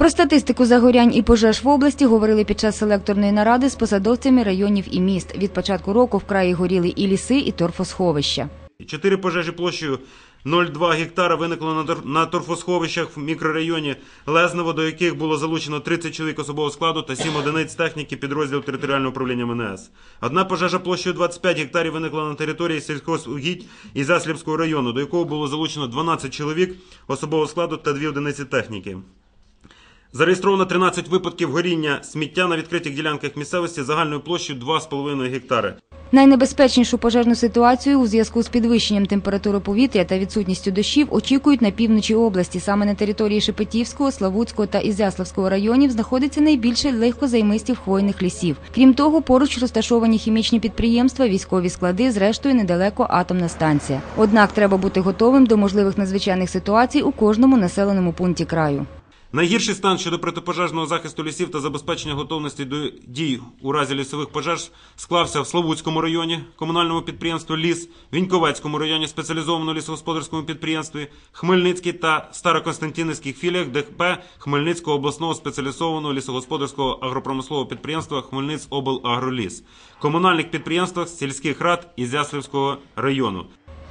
Про статистику загорянь і пожеж в області говорили під час селекторної наради з посадовцями районів і міст. Від початку року в краї горіли і ліси, і торфосховища. Чотири пожежі площею 0,2 гектара виникло на торфосховищах в мікрорайоні Лезнево, до яких було залучено 30 чоловік особового складу та 7 одиниць техніки підрозділу територіального управління МНС. Одна пожежа площею 25 гектарів виникла на території сільхозугідь і Заслівського району, до якого було залучено 12 чоловік особового складу та 2 одиниці техніки. Зареєстровано 13 випадків горіння сміття на відкритих ділянках місцевості загальною площею 2,5 гектари. Найнебезпечнішу пожежну ситуацію у зв'язку з підвищенням температури повітря та відсутністю дощів очікують на півночі області. Саме на території Шепетівського, Славутського та Ізяславського районів знаходиться найбільше легкозаймистів хвойних лісів. Крім того, поруч розташовані хімічні підприємства, військові склади, зрештою недалеко атомна станція. Однак треба бути готовим до можливих надзвичайних ситуацій у кожному населеному пункті краю. Найгірший стан щодо протипожежного захисту лісів та забезпечення готовності до дій у разі лісових пожеж склався в Славутському районі, комунальному підприємству Ліс, Віньковецькому районі, спеціалізованому лісогосподарському підприємстві, Хмельницькій та Староконстантинівських філіях ДХП Хмельницького обласного спеціалізованого лісогосподарського агропромислового підприємства Хмельницоблагроліс, комунальних підприємствах сільських рад Ізяслівського району.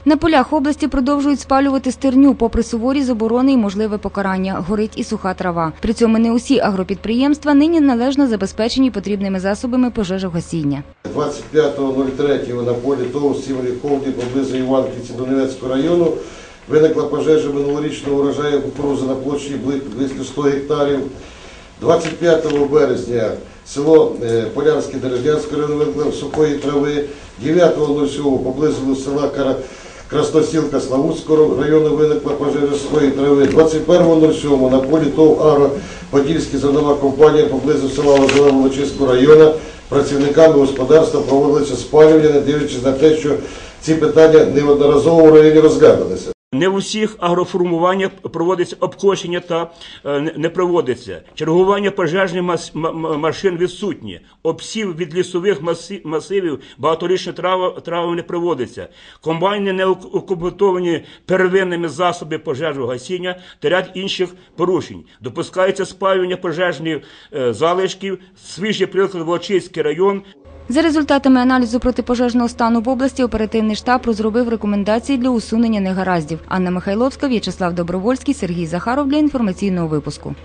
На полях області продовжують спалювати стерню, попри суворі заборони і можливе покарання. Горить і суха трава. При цьому не усі агропідприємства нині належно забезпечені потрібними засобами пожежогасіння. 25.03 на полі ТОВ «Сімрі Холді» поблизу Іванківці Донецького району виникла пожежа минулорічного урожаю кукурузи на площі близько 100 гектарів. 25 березня село е, Полянське Дерев'янського району сухої трави. 9.07 поблизу села Кара- Красносілка Славутського району виникла пожежа сухої трави. 21.07 на полі ТОВ «Агро» Подільська зернова компанія поблизу села Лозове Волочиського району працівниками господарства проводилися спалювання, не дивлячись на те, що ці питання неодноразово в районі розглядалися. Не в усіх агроформуваннях проводиться обкошення та е, не- проводиться. Чергування пожежних машин відсутні. Обсів від лісових масивів багаторічні трава, трави не проводиться. Комбайни не ок- укомплектовані первинними засоби пожежогасіння та ряд інших порушень. Допускається спалювання пожежних е, залишків. Свіжий приклад Волочиський район. За результатами аналізу протипожежного стану в області оперативний штаб розробив рекомендації для усунення негараздів. Анна Михайловська, В'ячеслав Добровольський, Сергій Захаров для інформаційного випуску.